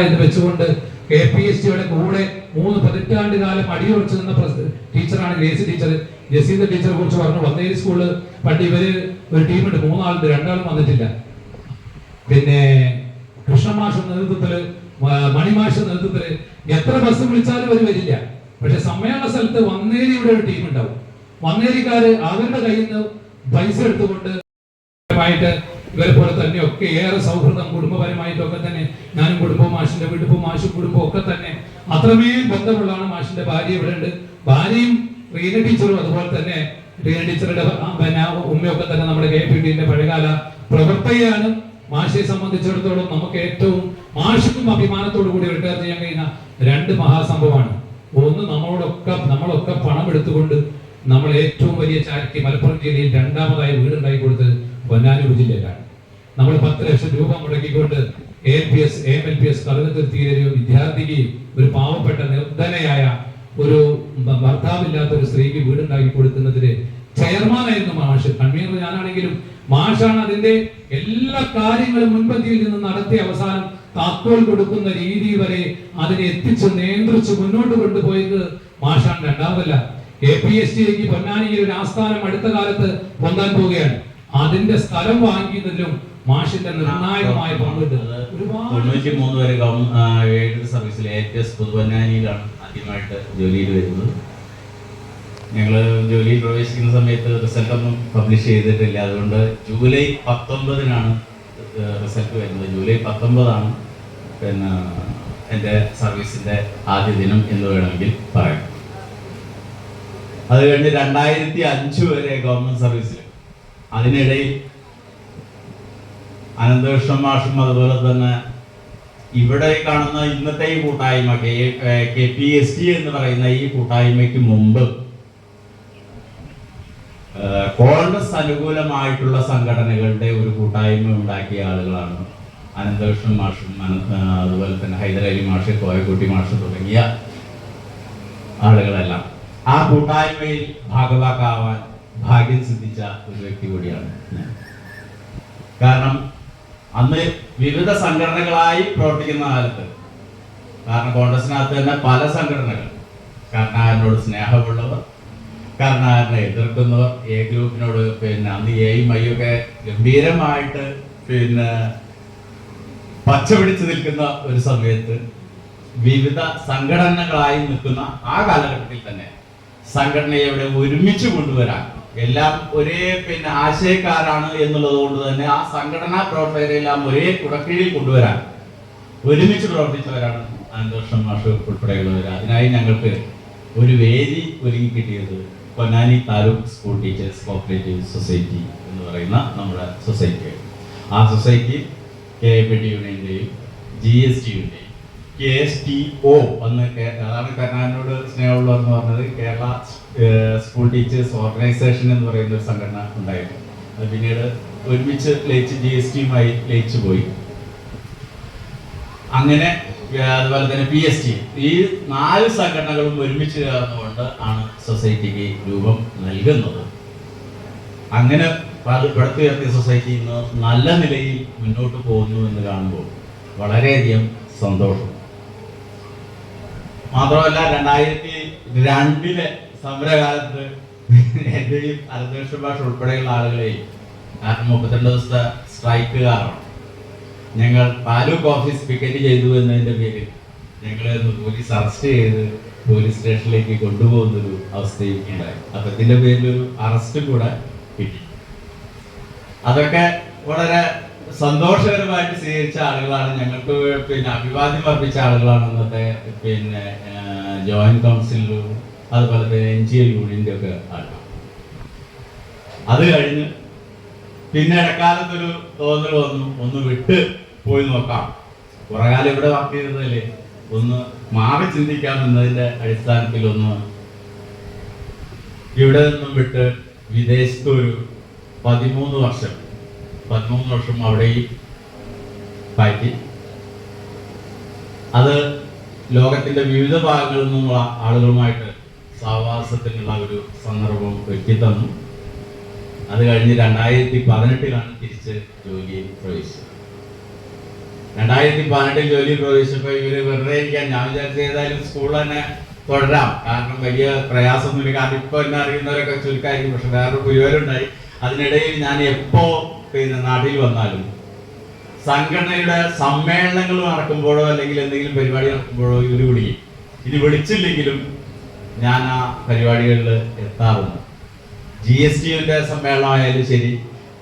എന്ന് വെച്ചുകൊണ്ട് K P S സിയുടെ കൂടെ മൂന്ന് പതിറ്റാണ്ട് കാലം അടിയുറച്ചു നിന്ന ടീച്ചറാണ് ഗ്രേസി ടീച്ചർ. ജസീന്ദ ടീച്ചറെ കുറിച്ച് പറഞ്ഞു വന്നേരി സ്കൂളിൽ പണ്ട് ഇവർ ഒരു ടീമുണ്ട് മൂന്നാളുണ്ട് രണ്ടാളും വന്നിട്ടില്ല. പിന്നെ കൃഷ്ണമാഷ നേതൃത്വത്തിൽ മണിമാഷ നേതൃത്വത്തിൽ എത്ര ബസ് വിളിച്ചാലും അവർ വരില്ല. പക്ഷെ സമ്മേളന സ്ഥലത്ത് വന്നേരിയുടെ ഒരു ടീം ഉണ്ടാവും വന്നേരിക്കാര് അവരുടെ കയ്യിൽ നിന്ന് പൈസ എടുത്തുകൊണ്ട് ായിട്ട് ഇവരെ പോലെ തന്നെ ഒക്കെ ഏറെ സൗഹൃദം കുടുംബപരമായിട്ടൊക്കെ തന്നെ ഞാനും കുടുംബവും മാഷിന്റെ വീട്ടിൽ മാഷും കുടുംബവും ഒക്കെ തന്നെ അത്രമേൽ ബന്ധമുള്ളതാണ് മാഷിന്റെ ഭാര്യ ഇവിടെ ഉണ്ട്. ഭാര്യയും റീന ടീച്ചറും അതുപോലെ തന്നെ റീന ടീച്ചറുടെ ഉമ്മയൊക്കെ തന്നെ നമ്മുടെ കെ പി ഡിന്റെ പഴയകാല പ്രവർത്തകയാണ്. മാഷയെ സംബന്ധിച്ചിടത്തോളം നമുക്ക് ഏറ്റവും മാഷിക്കും അഭിമാനത്തോടു കൂടി റിട്ടയർ ചെയ്യാൻ കഴിയുന്ന രണ്ട് മഹാസംഭവമാണ്. ഒന്ന് നമ്മളോടൊക്കെ നമ്മളൊക്കെ പണം എടുത്തുകൊണ്ട് നമ്മൾ ഏറ്റവും വലിയ ചാരിറ്റി മലപ്പുറം ജില്ലയിൽ രണ്ടാമതായി വീടുണ്ടായി കൊടുത്തത് പൊന്നാനൂർ ജില്ലയിലാണ്. നമ്മൾ പത്ത് ലക്ഷം രൂപ മുടക്കിക്കൊണ്ട് A P S M L P S കറുകത്തിർത്തിയിലെ ഒരു വിദ്യാർത്ഥിക്ക് ഒരു പാവപ്പെട്ട നിർദ്ധനയായ ഒരു ഭർത്താവില്ലാത്ത ഒരു സ്ത്രീക്ക് വീടുണ്ടാക്കി കൊടുക്കുന്നതിന് ചെയർമാനായിരുന്നു മാഷ്. കൺവീനർ ഞാനാണെങ്കിലും മാഷാണ് അതിന്റെ എല്ലാ കാര്യങ്ങളും മുൻപന്തിയിൽ നിന്ന് നടത്തിയ അവസാനം താക്കോൽ കൊടുക്കുന്ന രീതി വരെ അതിനെ എത്തിച്ച് നിയന്ത്രിച്ച് മുന്നോട്ട് കൊണ്ടുപോയത് മാഷാണ്. രണ്ടാമതല്ല എ പി എസ് ടിക്ക് പൊന്നാനിയിൽ ഒരു ആസ്ഥാനം അടുത്ത കാലത്ത് പൊന്താൻ പോവുകയാണ്. അതിന്റെ സ്ഥലം വാങ്ങിയതിലും മാഷിന്റെ നിർണായകമായ പങ്കുണ്ട് തൊണ്ണൂറ്റി മൂന്ന് വരെ എയ്ഡഡ് സർവീസിൽ ടി പുതുവന്നാനിയിലാണ് ആദ്യമായിട്ട് ജോലിയിൽ വരുന്നത്. ഞങ്ങൾ ജോലിയിൽ പ്രവേശിക്കുന്ന സമയത്ത് റിസൾട്ട് ഒന്നും പബ്ലിഷ് ചെയ്തിട്ടില്ല. അതുകൊണ്ട് ജൂലൈ പത്തൊമ്പതിനാണ് റിസൾട്ട് വരുന്നത്. ജൂലൈ പത്തൊമ്പതാണ് പിന്നെ എന്റെ സർവീസിന്റെ ആദ്യ ദിനം എന്ന് വേണമെങ്കിൽ പറയാം. അത് കഴിഞ്ഞ് രണ്ടായിരത്തി അഞ്ച് വരെ ഗവൺമെന്റ് സർവീസിൽ അതിനിടയിൽ അനന്തകൃഷ്ണൻ അതുപോലെ തന്നെ ഇവിടെ കാണുന്ന ഇന്നത്തെ ഈ കൂട്ടായ്മ കെ പി എസ് ടി എന്ന് പറയുന്ന ഈ കൂട്ടായ്മയ്ക്ക് മുമ്പ് കോൺഗ്രസ് അനുകൂലമായിട്ടുള്ള സംഘടനകളുടെ ഒരു കൂട്ടായ്മ ഉണ്ടാക്കിയ ആളുകളാണ് അനന്തകൃഷ്ണൻ മാഷും അതുപോലെ തന്നെ ഹൈദരലി മാഷ് കോയക്കുട്ടി മാഷ് തുടങ്ങിയ ആളുകളെല്ലാം. ആ കൂട്ടായ്മയിൽ ഭാഗവാക്കാവാൻ ഭാഗ്യം സിദ്ധിച്ച ഒരു വ്യക്തി കൂടിയാണ് കാരണം അന്ന് വിവിധ സംഘടനകളായി പ്രവർത്തിക്കുന്ന കാലത്ത് കാരണം കോൺഗ്രസിനകത്ത് തന്നെ പല സംഘടനകൾ കർണാകരനോട് സ്നേഹമുള്ളവർ കർണാകരനെ എതിർക്കുന്നവർ എ ഗ്രൂപ്പിനോട് പിന്നെ അന്ന് എയും ഐയൊക്കെ ഗംഭീരമായിട്ട് പിന്നെ പച്ച പിടിച്ചു നിൽക്കുന്ന ഒരു സമയത്ത് വിവിധ സംഘടനകളായി നിൽക്കുന്ന ആ കാലഘട്ടത്തിൽ തന്നെ സംഘടനയെ ഇവിടെ ഒരുമിച്ച് കൊണ്ടുവരാൻ എല്ലാം ഒരേ പിന്നെ ആശയക്കാരാണ് എന്നുള്ളത് കൊണ്ട് തന്നെ ആ സംഘടനാ പ്രവർത്തകരെല്ലാം ഒരേ കുടക്കീഴിൽ കൊണ്ടുവരാൻ ഒരുമിച്ച് പ്രവർത്തിച്ചവരാണ് അനന്തോഷം മാഷ് ഉൾപ്പെടെയുള്ളവർ അതിനായി ഞങ്ങൾക്ക് ഒരു വേദി ഒരുങ്ങി കിട്ടിയത് Ponnani taluk school teachers cooperative society എന്ന് പറയുന്ന നമ്മുടെ സൊസൈറ്റി ആ society K A P T യൂണിയന്റെയും G S T യുടെയും കെ എസ് ടി ഒ എന്ന് അതാണ് കർണാടിനോട് സ്നേഹമുള്ളത് എന്ന് പറഞ്ഞത്. കേരള സ്കൂൾ ടീച്ചേഴ്സ് ഓർഗനൈസേഷൻ എന്ന് പറയുന്ന ഒരു സംഘടന ഉണ്ടായിരുന്നു. അത് പിന്നീട് ഒരുമിച്ച് ലയിച്ച് ജി എസ് ടിയുമായി ലയിച്ചു പോയി. അങ്ങനെ അതുപോലെ തന്നെ പി എസ് ടി ഈ നാല് സംഘടനകളും ഒരുമിച്ച് ചേർന്നുകൊണ്ട് ആണ് സൊസൈറ്റിക്ക് രൂപം നൽകുന്നത്. അങ്ങനെ പട- പടുത്തുയർത്തിയ സൊസൈറ്റി ഇന്ന് നല്ല നിലയിൽ മുന്നോട്ട് പോകുന്നു എന്ന് കാണുമ്പോൾ വളരെയധികം സന്തോഷം. മാത്രമല്ല രണ്ടായിരത്തി രണ്ടിലെ സമരകാലത്ത് എന്റെയും അനന്തകൃഷ്ണ ഭാഷ ഉൾപ്പെടെയുള്ള ആളുകളെയും മുപ്പത്തിരണ്ട് ദിവസത്തെ സ്ട്രൈക്ക് കാരണം ഞങ്ങൾ താലൂക്ക് ഓഫീസ് പിക്കറ്റ് ചെയ്തു എന്നതിന്റെ പേരിൽ ഞങ്ങളെ പോലീസ് അറസ്റ്റ് ചെയ്ത് പോലീസ് സ്റ്റേഷനിലേക്ക് കൊണ്ടുപോകുന്നൊരു അവസ്ഥയും ഉണ്ടായി. അപ്പൊ ഇതിന്റെ പേരിൽ ഒരു അറസ്റ്റ് കൂടെ കിട്ടി. അതൊക്കെ വളരെ സന്തോഷകരമായിട്ട് സ്വീകരിച്ച ആളുകളാണ് ഞങ്ങൾക്ക് പിന്നെ അഭിവാദ്യം അർപ്പിച്ച ആളുകളാണ് ഇന്നത്തെ പിന്നെ ജോയിന്റ് കൗൺസിലും അതുപോലെ തന്നെ എൻ ജി ഒ യൂണിയന്റെ ഒക്കെ ആളുകൾ. അത് കഴിഞ്ഞ് പിന്നെ ഇടക്കാലത്തൊരു തോന്നൽ വന്നു. ഒന്ന് വിട്ട് പോയി നോക്കാം. കുറെ കാലം ഇവിടെ വർക്ക് ചെയ്തതല്ലേ? ഒന്ന് മാറി ചിന്തിക്കാം എന്നതിന്റെ അടിസ്ഥാനത്തിൽ ഒന്ന് ഇവിടെ നിന്നും വിട്ട് വിദേശത്ത് ഒരു പതിമൂന്ന് വർഷം പതിമൂന്ന് വർഷം അവിടെയും പാറ്റി. അത് ലോകത്തിന്റെ വിവിധ ഭാഗങ്ങളിൽ നിന്നുള്ള ആളുകളുമായിട്ട് സഹവാസത്തിനുള്ള ഒരു സന്ദർഭം ഒരുക്കി തന്നു. അത് കഴിഞ്ഞ് രണ്ടായിരത്തി പതിനെട്ടിലാണ് തിരിച്ച് ജോലിയിൽ പ്രവേശിച്ചത്. രണ്ടായിരത്തി പതിനെട്ടിൽ ജോലിയിൽ പ്രവേശിച്ചപ്പോൾ ഇവർ വെറുതെ ഇരിക്കാൻ ഞാൻ വിചാരിച്ച ഏതായാലും സ്കൂൾ തന്നെ തുടരാം. കാരണം വലിയ പ്രയാസമൊന്നുമില്ല കാരണം ഇപ്പൊ എന്നെ അറിയുന്നവരൊക്കെ ചുരുക്കമായിരിക്കും പക്ഷെ വേറൊരു പുലിവലുണ്ടായി അതിനിടയിൽ ഞാൻ എപ്പോ പിന്നെ നാട്ടിൽ വന്നാലും സംഘടനയുടെ സമ്മേളനങ്ങൾ നടക്കുമ്പോഴോ അല്ലെങ്കിൽ എന്തെങ്കിലും പരിപാടി നടക്കുമ്പോഴോ ഇവർ വിളിക്കും. ഇനി വിളിച്ചില്ലെങ്കിലും ഞാൻ ആ പരിപാടികളിൽ എത്താറുണ്ട്. ജി എസ് ടി യുവിന്റെ സമ്മേളനമായാലും ശരി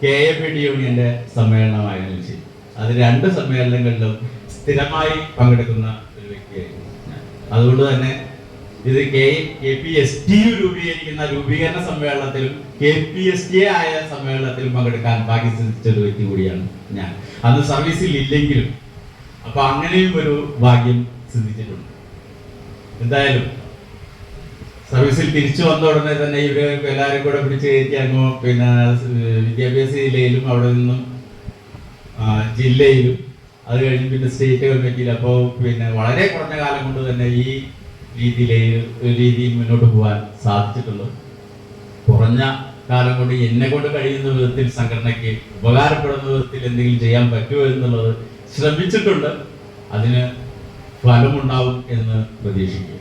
കെ എ പി ടി യൂണിയന്റെ സമ്മേളനമായാലും ശരി അത് രണ്ട് സമ്മേളനങ്ങളിലും സ്ഥിരമായി പങ്കെടുക്കുന്ന ഒരു വ്യക്തിയായിരുന്നു അതുകൊണ്ട് തന്നെ ഇത് K K P S T രൂപീകരിക്കുന്ന രൂപീകരണ സമ്മേളനത്തിലും കെ പി എസ് ടി ആയ സമ്മേളനത്തിലും പങ്കെടുക്കാൻ ഭാഗ്യം സിദ്ധിച്ച ഒരു വ്യക്തി കൂടിയാണ് ഞാൻ. അന്ന് സർവീസിൽ ഇല്ലെങ്കിലും അപ്പൊ അങ്ങനെയും ഒരു ഭാഗ്യം സിദ്ധിച്ചിട്ടുണ്ട്. എന്തായാലും സർവീസിൽ തിരിച്ചു വന്ന ഉടനെ തന്നെ ഇവർ എല്ലാവരും കൂടെ പിടിച്ചു കയറ്റി അങ്ങ് പിന്നെ വിദ്യാഭ്യാസ ജില്ലയിലും അവിടെ നിന്നും ജില്ലയിലും. അത് കഴിഞ്ഞ് പിന്നെ സ്റ്റേറ്റ് ഗവൺമെന്റിൽ അപ്പോൾ പിന്നെ വളരെ കുറഞ്ഞ കാലം കൊണ്ട് തന്നെ ഈ രീതിയിലെ രീതിയിൽ മുന്നോട്ട് പോകാൻ സാധിച്ചിട്ടുള്ളൂ. കുറഞ്ഞ കാലം കൊണ്ട് എന്നെ കൊണ്ട് കഴിയുന്ന വിധത്തിൽ സംഘടനയ്ക്ക് ഉപകാരപ്പെടുന്ന വിധത്തിൽ എന്തെങ്കിലും ചെയ്യാൻ പറ്റുമോ എന്നുള്ളത് ശ്രമിച്ചിട്ടുണ്ട്. അതിന് ഫലമുണ്ടാവും എന്ന് പ്രതീക്ഷിക്കുക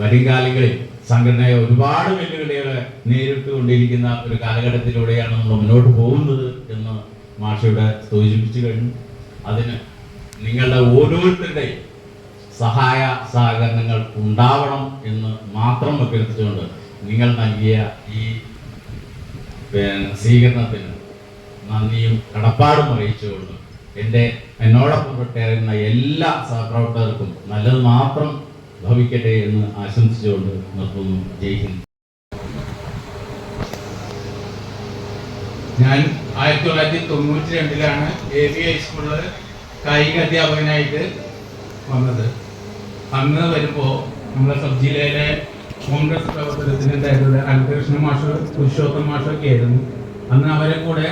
വരും കാലങ്ങളിൽ സംഘടനയെ ഒരുപാട് വെല്ലുവിളികളെ നേരിട്ടുകൊണ്ടിരിക്കുന്ന ഒരു കാലഘട്ടത്തിലൂടെയാണ് നമ്മൾ മുന്നോട്ട് പോകുന്നത് എന്ന് മാഷയുടെ സൂചിപ്പിച്ചു കഴിഞ്ഞു. അതിന് നിങ്ങളുടെ ഓരോരുത്തരുടെയും സഹായ സഹകരണങ്ങൾ ഉണ്ടാവണം എന്ന് മാത്രം അഭ്യർത്ഥിച്ചുകൊണ്ട് നിങ്ങൾ നൽകിയ ഈ സ്വീകരണത്തിന് നന്ദിയും കടപ്പാടും അറിയിച്ചുകൊണ്ട് എന്റെ എന്നോടൊപ്പം പ്രത്യേകുന്ന എല്ലാ സഹപ്രവർത്തകർക്കും നല്ലത് മാത്രം ഭവിക്കട്ടെ എന്ന് ആശംസിച്ചുകൊണ്ട് നിർത്തുന്നു. ജയ് ഹിന്ദ്. ഞാൻ ആയിരത്തി തൊള്ളായിരത്തി തൊണ്ണൂറ്റി രണ്ടിലാണ് എ ബി ഹൈസ്കൂളിൽ കായിക അധ്യാപകനായിട്ട് വന്നത്. അന്ന് വരുമ്പോൾ നമ്മുടെ സബ് ജില്ലയിലെ കോൺഗ്രസ് പ്രവർത്തനത്തിന് ഉണ്ടായിരുന്നത് അൽകൃഷ്ണ മാഷ് പുരുഷോത്തം മാഷൊക്കെ ആയിരുന്നു. അന്ന് അവരെ കൂടെ